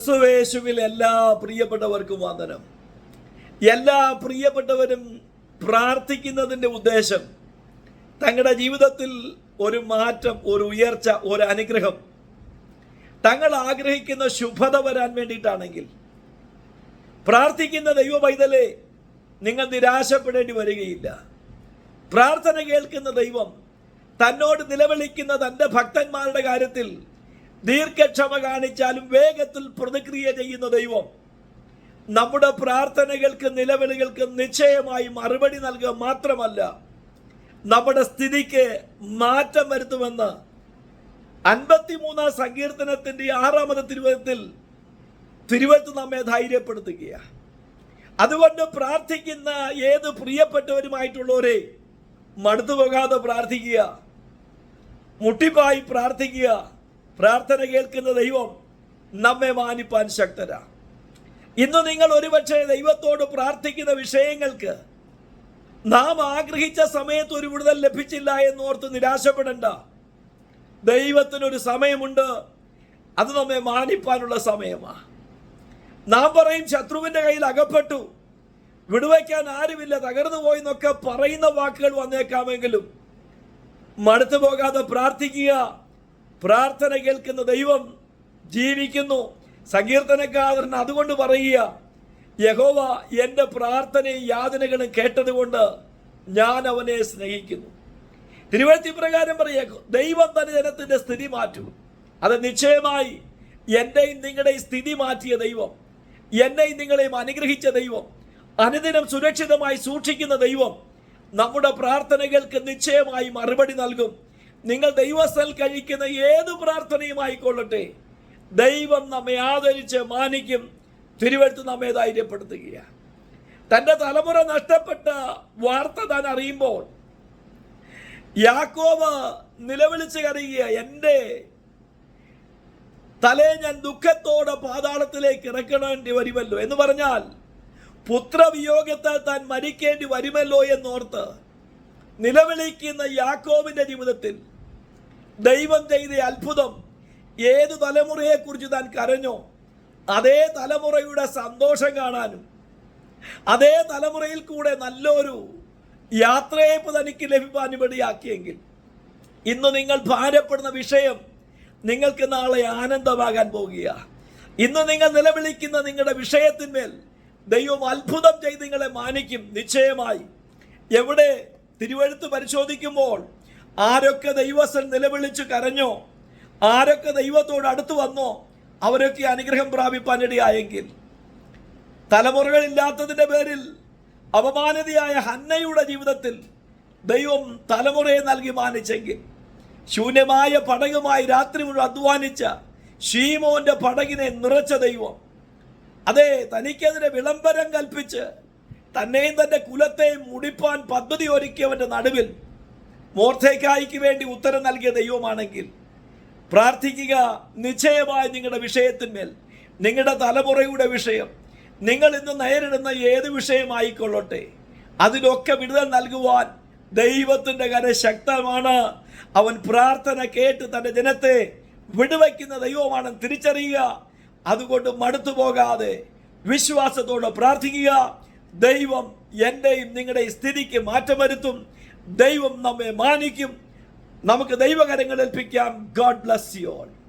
ക്രിസ്തുവേശുവിൽ എല്ലാ പ്രിയപ്പെട്ടവർക്കും വന്ദനം. എല്ലാ പ്രിയപ്പെട്ടവരും പ്രാർത്ഥിക്കുന്നതിന്റെ ഉദ്ദേശം തങ്ങളുടെ ജീവിതത്തിൽ ഒരു മാറ്റം ഒരു ഉയർച്ച ഒരു അനുഗ്രഹം. തങ്ങൾ ആഗ്രഹിക്കുന്ന ശുഭത വരാൻ വേണ്ടിയിട്ടാണെങ്കിൽ പ്രാർത്ഥിക്കുന്ന ദൈവ പൈതലെ നിങ്ങൾ നിരാശപ്പെടേണ്ടി വരികയില്ല. പ്രാർത്ഥന കേൾക്കുന്ന ദൈവം തന്നോട് നിലവിളിക്കുന്ന തന്റെ ഭക്തന്മാരുടെ കാര്യത്തിൽ ദീർഘക്ഷമ കാണിച്ചാലും വേഗത്തിൽ പ്രതിക്രിയ ചെയ്യുന്ന ദൈവം. നമ്മുടെ പ്രാർത്ഥനകൾക്ക് നിലവിളികൾക്ക് നിശ്ചയമായി മറുപടി നൽകുക മാത്രമല്ല നമ്മുടെ സ്ഥിതിക്ക് മാറ്റം വരുത്തുമെന്ന് അൻപത്തിമൂന്നാം സങ്കീർത്തനത്തിന്റെ ആറാമത് തിരുവനത്തിൽ തിരുവനത്ത് നമ്മെ ധൈര്യപ്പെടുത്തുകയാണ്. അതുകൊണ്ട് പ്രാർത്ഥിക്കുന്ന ഏത് പ്രിയപ്പെട്ടവരുമായിട്ടുള്ളവരെ മടുത്തു പോകാതെ പ്രാർത്ഥിക്കുക മുട്ടിപ്പായി പ്രാർത്ഥിക്കുക പ്രാർത്ഥന കേൾക്കുന്ന ദൈവം നമ്മെ മാനിപ്പാൻ ശക്തരാ ഇന്ന് നിങ്ങൾ ഒരുപക്ഷെ ദൈവത്തോട് പ്രാർത്ഥിക്കുന്ന വിഷയങ്ങൾക്ക് നാം ആഗ്രഹിച്ച സമയത്ത് ഒരു വിടുതൽ ലഭിച്ചില്ല എന്നോർത്ത് നിരാശപ്പെടണ്ട. ദൈവത്തിനൊരു സമയമുണ്ട്. അത് നമ്മെ മാനിപ്പാനുള്ള സമയമാ. നാം പറയും ശത്രുവിന്റെ കയ്യിൽ അകപ്പെട്ടു. വിടുവയ്ക്കാൻ ആരുമില്ല തകർന്നു പോയി എന്നൊക്കെ പറയുന്ന വാക്കുകൾ വന്നേക്കാമെങ്കിലും മടുത്തു പോകാതെ പ്രാർത്ഥിക്കുക. പ്രാർത്ഥന കേൾക്കുന്ന ദൈവം ജീവിക്കുന്നു. സങ്കീർത്തനക്കാരൻ അതുകൊണ്ട് പറയുക യഹോവ എന്റെ പ്രാർത്ഥനയും യാതനകളും കേട്ടതുകൊണ്ട് ഞാൻ അവനെ സ്നേഹിക്കുന്നു. തിരുവഴുത്തി പ്രകാരം പറയുക ദൈവം തന്നെ ജനത്തിന്റെ സ്ഥിതി മാറ്റും. അത് നിശ്ചയമായി എന്റെയും നിങ്ങളുടെയും സ്ഥിതി മാറ്റിയ ദൈവം എന്നെയും നിങ്ങളെയും അനുഗ്രഹിച്ച ദൈവം അനുദിനം സുരക്ഷിതമായി സൂക്ഷിക്കുന്ന ദൈവം നമ്മുടെ പ്രാർത്ഥനകൾക്ക് നിശ്ചയമായി മറുപടി നൽകും. നിങ്ങൾ ദൈവസ്ഥൽ കഴിക്കുന്ന ഏത് പ്രാർത്ഥനയും ആയിക്കൊള്ളട്ടെ ദൈവം നമ്മെ ആദരിച്ച് മാനിക്കും തിരുവഴുത്ത് നമ്മെ ധൈര്യപ്പെടുത്തുകയാണ് തന്റെ തലമുറ നഷ്ടപ്പെട്ട വാർത്ത താൻ അറിയുമ്പോൾ യാക്കോബ് നിലവിളിച്ച് കരയുക എന്റെ തലേ ഞാൻ ദുഃഖത്തോടെ പാതാളത്തിലേക്ക് ഇറക്കണേണ്ടി വരുമല്ലോ. എന്ന് പറഞ്ഞാൽ പുത്രവിയോഗത്താൽ താൻ മരിക്കേണ്ടി വരുമല്ലോ എന്നോർത്ത് നിലവിളിക്കുന്ന യാക്കോവിന്റെ ജീവിതത്തിൽ ദൈവം ചെയ്ത അത്ഭുതം ഏത് തലമുറയെക്കുറിച്ച് താൻ കരഞ്ഞോ അതേ തലമുറയുടെ സന്തോഷം കാണാനും അതേ തലമുറയിൽ കൂടെ നല്ലൊരു യാത്രയെ തനിക്ക് ലഭിക്കാനും ഇടയാക്കിയെങ്കിൽ ഇന്ന് നിങ്ങൾ ഭാരപ്പെടുന്ന വിഷയം നിങ്ങൾക്ക് നാളെ ആനന്ദമാകാൻ പോകുക ഇന്ന് നിങ്ങൾ നിലവിളിക്കുന്ന നിങ്ങളുടെ വിഷയത്തിന്മേൽ ദൈവം അത്ഭുതം ചെയ്ത് നിങ്ങളെ മാനിക്കും. നിശ്ചയമായി എവിടെ തിരുവഴുത്ത് പരിശോധിക്കുമ്പോൾ ആരൊക്കെ ദൈവസൻ നിലവിളിച്ച് കരഞ്ഞോ ആരൊക്കെ ദൈവത്തോട് അടുത്ത് വന്നോ അവരൊക്കെ അനുഗ്രഹം പ്രാപിപ്പാനിടയായെങ്കിൽ. തലമുറകളില്ലാത്തതിന്റെ പേരിൽ അപമാനതയായ ഹന്നയുടെ ജീവിതത്തിൽ ദൈവം തലമുറയെ നൽകി മാനിച്ചെങ്കിൽ. ശൂന്യമായ പടകുമായി രാത്രി മുഴുവൻ അധ്വാനിച്ച ഷീമോന്റെ പടകിനെ നിറച്ച ദൈവം. അതെ തനിക്കെതിരെ വിളംബരം കൽപ്പിച്ച് തന്നെയും തന്റെ കുലത്തെയും മുടിപ്പാൻ പദ്ധതി ഒരുക്കിയവന്റെ നടുവിൽ മോർത്തേക്കായിക്ക് വേണ്ടി ഉത്തരം നൽകിയ ദൈവമാണെങ്കിൽ പ്രാർത്ഥിക്കുക നിശ്ചയമായി നിങ്ങളുടെ വിഷയത്തിന്മേൽ നിങ്ങളുടെ തലമുറയുടെ വിഷയം നിങ്ങൾ ഇന്ന് നേരിടുന്ന ഏത് വിഷയമായിക്കൊള്ളട്ടെ അതിലൊക്കെ വിടുതൽ നൽകുവാൻ ദൈവത്തിന്റെ കര ശക്തമാണ്. അവൻ പ്രാർത്ഥന കേട്ട് തന്റെ ജനത്തെ വിടുവയ്ക്കുന്ന ദൈവമാണ്. തിരിച്ചറിയുക അതുകൊണ്ട് മടുത്തു പോകാതെ വിശ്വാസത്തോടെ പ്രാർത്ഥിക്കുക. ദൈവം എന്റെയും നിങ്ങളുടെയും സ്ഥിതിക്ക് മാറ്റം വരുത്തും. ദൈവം നമ്മെ മാനിക്കും. നമുക്ക് ദൈവകരങ്ങൾ ഏൽപ്പിക്കാം. God bless you all